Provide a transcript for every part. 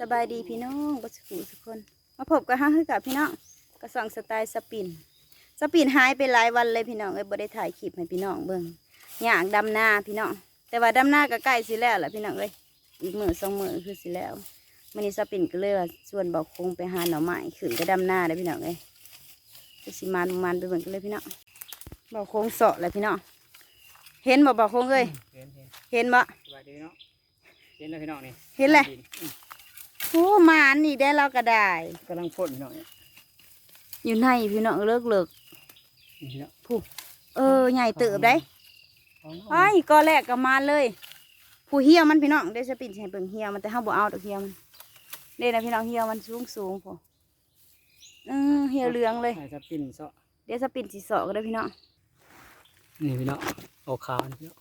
สบายดีพี่น้องบัสกูทุกคน มาพบกับห้าคือกับพี่น้องกระสองสไตล์สปิน สปินหายไปหลายวันเลยพี่น้องเอ้ยบ่ได้ถ่ายคลิปให้พี่น้องเบิ่งย่างดำหน้าพี่น้อง แต่ว่าดำหน้าก็ใกล้สิแล้วแหละพี่น้องเอ้ยอีกมือสองมือคือสิแล้วมันนี้สปินก็เลยว่าชวนบอกคงไปหาหน่อไม้ขึ้นก็ดำหน้าเลยพี่น้องเอ้ยไปสิมันมันไปเบิ่งกันเลยพี่น้องบอกคงเสาะเลยพี่น้อง เห็นบ่บอกคงเอ้ยเห็นเห็นเห็นบ่สวัสดีเนาะเห็นแล้วพี่น้องนี่เห็นเลยดิอืม โอ้หมานนี่ได้เราก็ได้กำลังพ่นพี่น้องเนี่ยอยู่ในพี่น้องเลิกเลิกนี่พี่น้องผู้เออใหญ่เติบได้เอาเนาะไอ้ก็แรกก็มาเลย ผู้เหี่ยวมันพี่น้องได้สปินใช้เบิ่งเหี่ยวมันแต่เฮาบ่เอาดอกเหี่ยวมันเด้นะพี่น้องเหี่ยวมันสูงสูงพออือเหี่ยวเหลืองเลยใส่สปินเซาะเดี๋ยวสปินสิสอกก็ได้พี่น้องนี่พี่น้องโอาขาวนี่พี่น้อง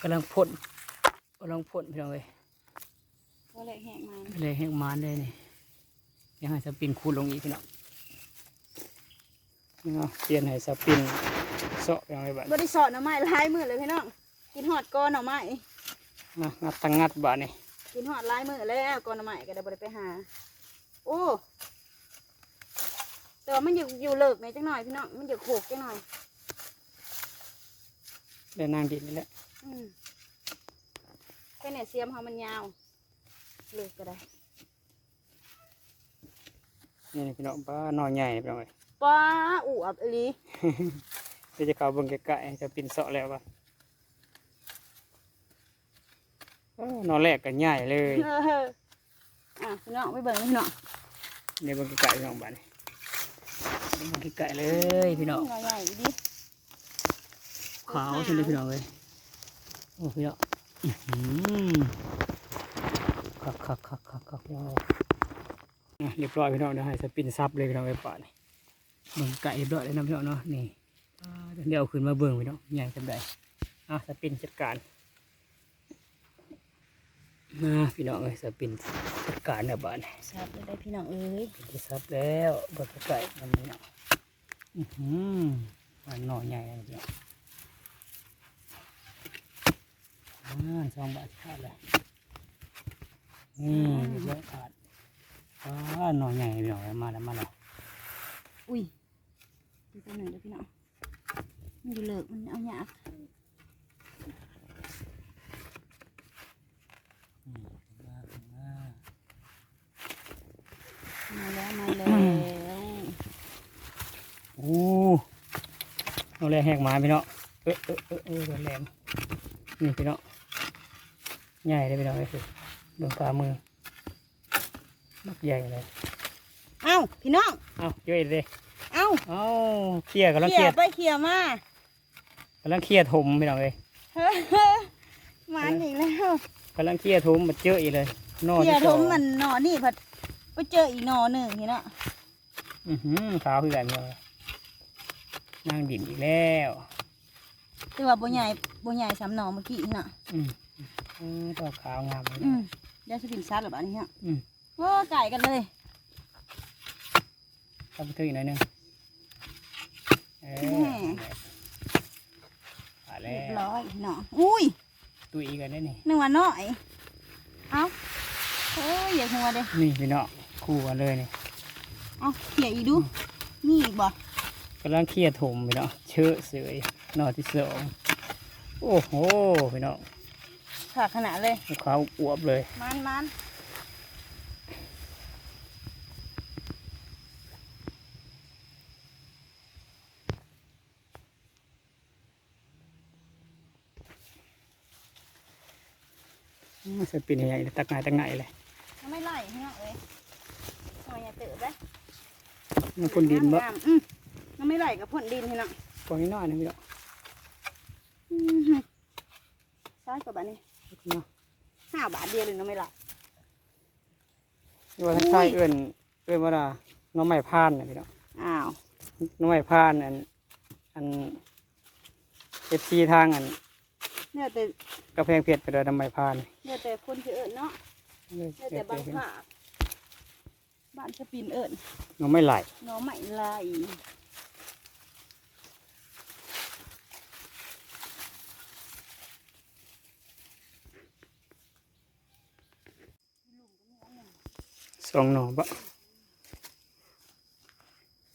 กำลังพ่นกำลังพ่นพี่น้องเลย ก็แรกแห้งมาเลยแห้งมานเลยนี่ยังให้สปินคูณลงอีกพี่น้องนี่เนาะเปลี่ยนให้สปินเซาะพี่น้องเลยบัดบ่ได้สอดหน่อไม้หลายมื้อเลยพี่น้องกินฮอดก้อนหน่อไม้นะงัดตังงัดบาดนี่กินฮอดหลายมื้อแล้วก้อนหน่อไม้ก็ได้บ่ได้ไปหา โอ้แต่ว่ามันอยู่อยู่เลิกในจังหน่อยพี่น้องมันอยู่โขกจังหน่อยเดินนางดินนี่แหละอืมแค่เนี่ยเสียมเขามันยาว เลิกก็ได้นี่พี่น้องป้าหน่อใหญ่พี่น้องเลยป้าอูอับอีหลีเดี๋ยวจะเข้าเบิ่งใกล้ๆจะปินเสาะแล้วว่ะเอ้อนอนแรกก็ใหญ่เลยเอออะพี่น้องไปเบิ่งพี่น้องเดี๋ยวเบิ่งใกล้ๆพี่น้องบ้านนี่เบิ่งใกล้ๆเลยพี่น้องใหญ่ๆดิขาวใช่เลยพี่น้องเลยโอ้พี่น้องอื้อหือ คักคักคักคักคักว้าวอะเรียบร้อยพี่น้องเดี๋ยวให้สปินซับเลยพี่น้องไว้ป่านนี่เบิ่งไก่เรียบร้อยเลยนะพี่น้องเนาะนี่เดี๋ยวเอาขึ้นมาเบิ่งพี่น้องใหญ่จำได้อะสปินจัดการมาพี่น้องเอ้ยสปินจัดการเนี่ยบ้านนี่ชับเลยได้พี่น้องเอ้ยที่ซับแล้วเบิ่งไก่มันนี่เนาะอือหือมันหน่อใหญ่เลยพี่น้องอ่าสองบาทขาดเลย นี่เยอะขาดอ่าหน่อใหญ่หน่อยมาแล้วมาแล้วอุ้ยดูตัวหนึ่งเด้อพี่น้องมันอยู่เลิกมันเอาหยาบอืมมามามาแล้วมาแล้วโอ้เอาแรงแหกหมาพี่เนาะเออเออเออเออแรงนี่พี่เนาะใหญ่เลยพี่เนาะไอ้คือ ดวงตามือมักใหญ่เลยเอ้าพี่น้อง เอาเยอะอีกเลยเอ้าเอาเคลียร์กำลังเขี่เคลียยร์ไปเขี่ยมากำลังเคลียร์ถมพี่เนาะเลยเฮ้ยมันอีกแล้วกำลังเคลียร์ถมมันเจออีกเลยนอเขี่ยที่ทสองมมันหนอนี่พัดไปเจออีกหนอหนึ่งพี่น้องอือหือขาวคือกันเลยนั่งดินอีกแล้วแต่ว่าบัวใหญ่บัวใหญ่สามหนอเมื่อกี้น่ะ อืมอืมตัวขาวงามเลยอืม เดี๋ยวสปินซัดหรือเปล่าเนี่ยอืมว้าไก่กันเลยเข้าไปถึงอีกหน่อยหนึงเออแม่มาแล้เรียบวร้อยเนาะอุ้ยตุยกันได้นี่ นึกว่าน้อยเอ้าเอ้ยอย่าหัวเด้นี่พี่น้องคู่กันเลยนี่เอ้าเขี่ยอีกดูมีอีกบ่กำลังเคลียร์ถมพี่น้องเชื่อเสยนอที่สองโอ้โหพี่น้อง ขาขนาดเลยขาวอวบเลย มันมันอืมสปินใหญ่ๆตักง่ายตักง่ายเลยมันไม่ไล่พี่น้องเอ้ยหน่อยอย่าเตอะไปมันพ่นดินบ่งามๆอืมมันไม่ไล่กับพ่นดินพี่น้องปล่อยน้อยนะพี่น้องอือหือซ้ายกว่าบาทนี้ เนาะห้าบาทเดียวเลยเนาะไม่ไล่นี่ว่าทั้งไทยเอื้อนเอื้อนว่าล่ะน้องไม้พานนะพี่น้องอ้าวน้องไม้พานอันอันเอฟซีทางอันเนี่ยแต่กระแพงเพชรไปเลยน้องไม้พานเนี่ยแต่คนที่เอิญเนาะเลยเนี่ยแต่บางภาคบ้านสปินเอิญน้องไม่ไหลหน้องไม่ไล่ล องหน่อปะ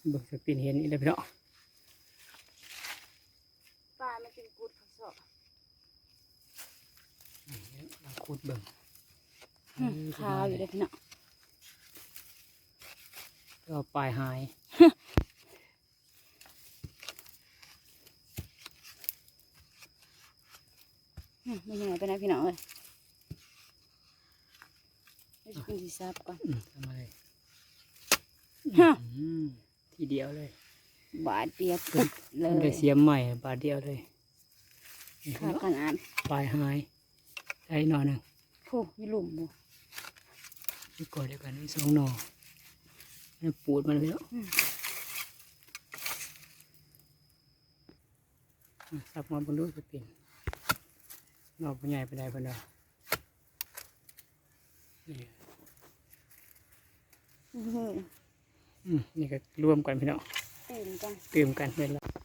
เบิ่งสปินเห็นนี่เลยพี่น้องปลามันเป็นกุดเขาสอบมาขุดเบิ่งขาวอยู่เลยพี่น้องก็ปลายหายอืมไม่ยังไงไปไหนพี่น้องเลย เราจะกินสีซับก่อนอืมทำอะไรฮะอืมทีเดียวเลยบาดเปียกตึกเลมันได้ยเสียมใหม่บาทเดียวเลยนี่ขาดขนาดปลายหายใช้หน่อหนึ่งโอ้ยหลุมบ่นี่ก่อเดียวกันนี่สองหน่อนี่ปูดมันแล้วอืมอะสับมาบนรูปสปินหน่อปัใหญ่ไปได้ปะเนาะนี่อื้อหืออืม นี่ก็รวมกันพี่น้องตื่นกันเติมกันเวลาเอ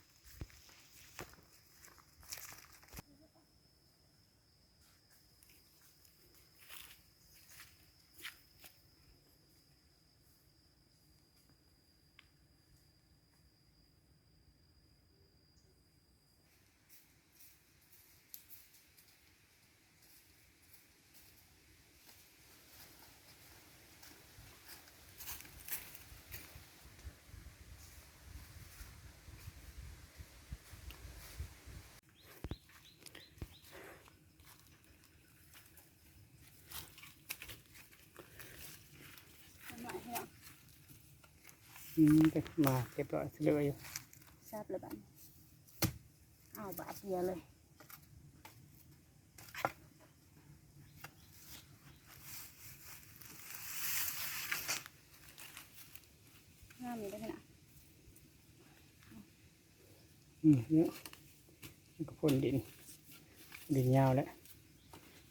อืมไปมาเรียบร้อยเสร็จเลยอยู่ซับเลยบ้านเอาบาดเดียวเลยงามอยู่ได้ขนาดอืมเนี่ยนี่ก็พ่นดิน ดินยาวแล้ว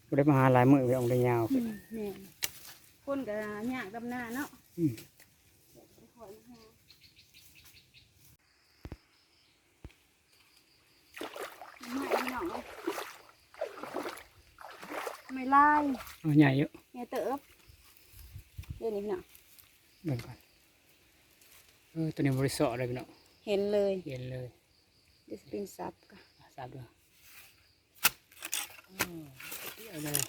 กูได้มาหาหลายมือไปเองได้ยาวอืมแม่นคนกับยากดำหน้าเนาะ อืม เดี๋ยวไปขอนะฮะ ไม่พี่น้องเลยไม่ไล่เอาใหญ่เยอะเนี่ยเติบเดี๋ยวนี้พี่น้องเบิ่งก่อนเออตัวนี้บริสุทธิ์เลยพี่น้องเห็นเลยเย็นเลยเดี๋ยวจะเป็นซับกันอะสับด้วยอืมเดี๋ยวเลย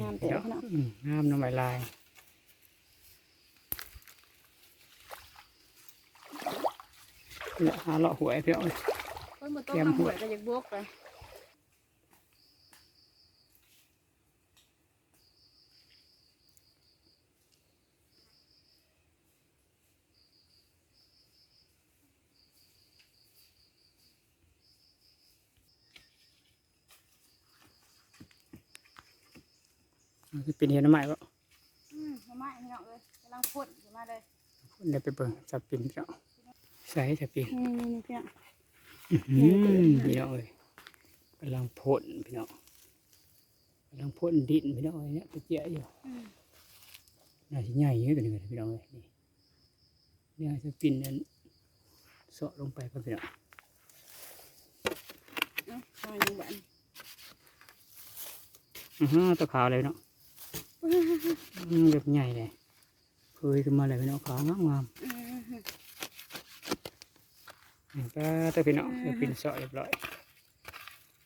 งามเติบพี่น้อง อืมงามน้ำใบลาย แล้วหาเลาะหวยพี่น้องคนบนโต๊ะเตรียมน้ำหัหววยก็จะบวกไปมันคือเป็นเห็ดน้ำใหม่ปะอืมมาไม่พี่น้องเลยกำลังพ่นอยู่มาเลยเดี๋ยวไปเบิ่งจับปินพี่น้อง ใส่จับปินนี่นี่นี่พี่น้องอื้อหือพี่น้องเอ้ยกำลังพ่นพี่น้องกำลังพ่นดินพี่น้องเอ้ยเนี่ยไปเจียอยู่อืมน่าจะใหญ่เยอะตัวนี้พี่น้องเอ้ยนี่เนี่ยจะปินนั้นเสาะลงไปก็พี่น้องเอ้าเอาอันนี้บ้านอือฮึตัวขาวเลยเนาะอืมแบบใหญ่เลยเคยขึ้นมาเลยพี่น้องขาวงามงามอืมฮึๆนี่ ป้าตัวพี่น้องเดี๋ยวปินเสาะเรียบร้อย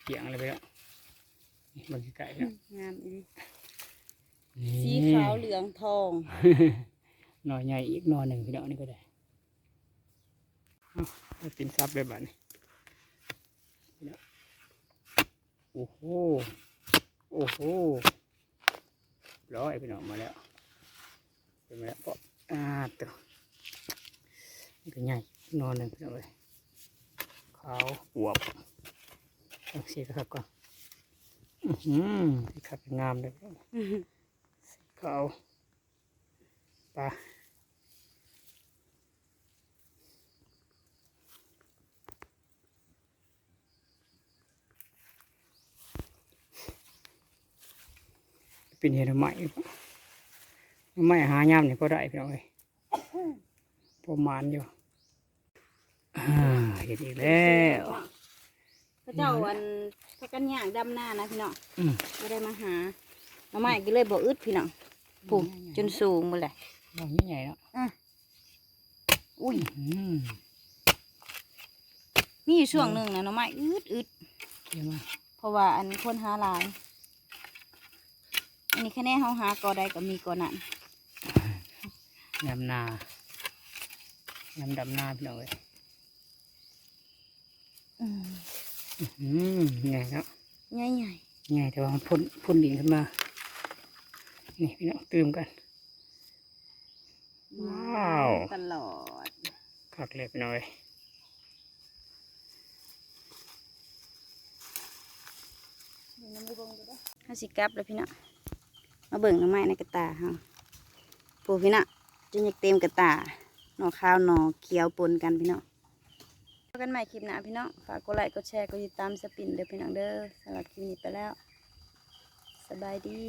เกี่ยงเลยพี่น้องนี่บางทีไก่พี่น้องงามอีหลีนี่สีขาวเหลืองทองหน่อใหญ่อีกหน่อหนึ่งพี่น้องนี่ก็ได้เอาเอาปินซับเลยบ้านี้พี่น้องโอ้โหโอ้โหร้อยพี่น้องมาแล้วเป็นมาแล้วก็อ่าตัวนี่ก็ใหญ่หนอนหนึ่งพี่น้องเลย ขาวอวบเอาสีครับก่อนอือหือสีขัดงามเลยพี่น้องอืมขาวปลาเป็นเห็ดใหม่ไม่หายามนี่ก็ได้พี่น้องเลยประมาณอยู่อ่า เห็ดอีกแล้วเขาเจ้าอันพักกันย่างดำหน้านะพี่น้องอืม ไม่ได้มาหาหน้ำไม้ก็เลยบ่อึดพี่น้องปุ๊บจนสูงหมดเลย ดอกใหญ่ๆแล้วอุ้ยอืมมีอยู่ช่วงหนึ่งนะหน้ำไม้อึดอึดเกี่ยวมาเพราะว่าอันคนหาหลายอันนี้แค่แน่เขาหาก็ได้ก็มีก็นั่นยำนายำดำนาพี่น้องเลย อืมอืมใหญ่เนาะใหญ่ใหญ่ใหญ่แต่ว่ามันพ่นพ่นดินขึ้นมา นี่พี่น้องตื่มกันๆว้าวตลอดคักเลยพี่น้องเลยห้าสิกลับแล้วพี่น้องมาเบิ่งหน้ำไม้ในกระตาเฮาปูพี่น้องจนอยากเต็มกระตาหน่อข้าวหน่อเขียวปนกันพี่น้องพบ กันใหม่คลิปหน้าพี่น้อง ฝากกดไลค์ กดแชร์ กดติดตามสปินเด้อพี่น้องเด้อสำหรับคลิปนี้ไปแล้ว สบายดี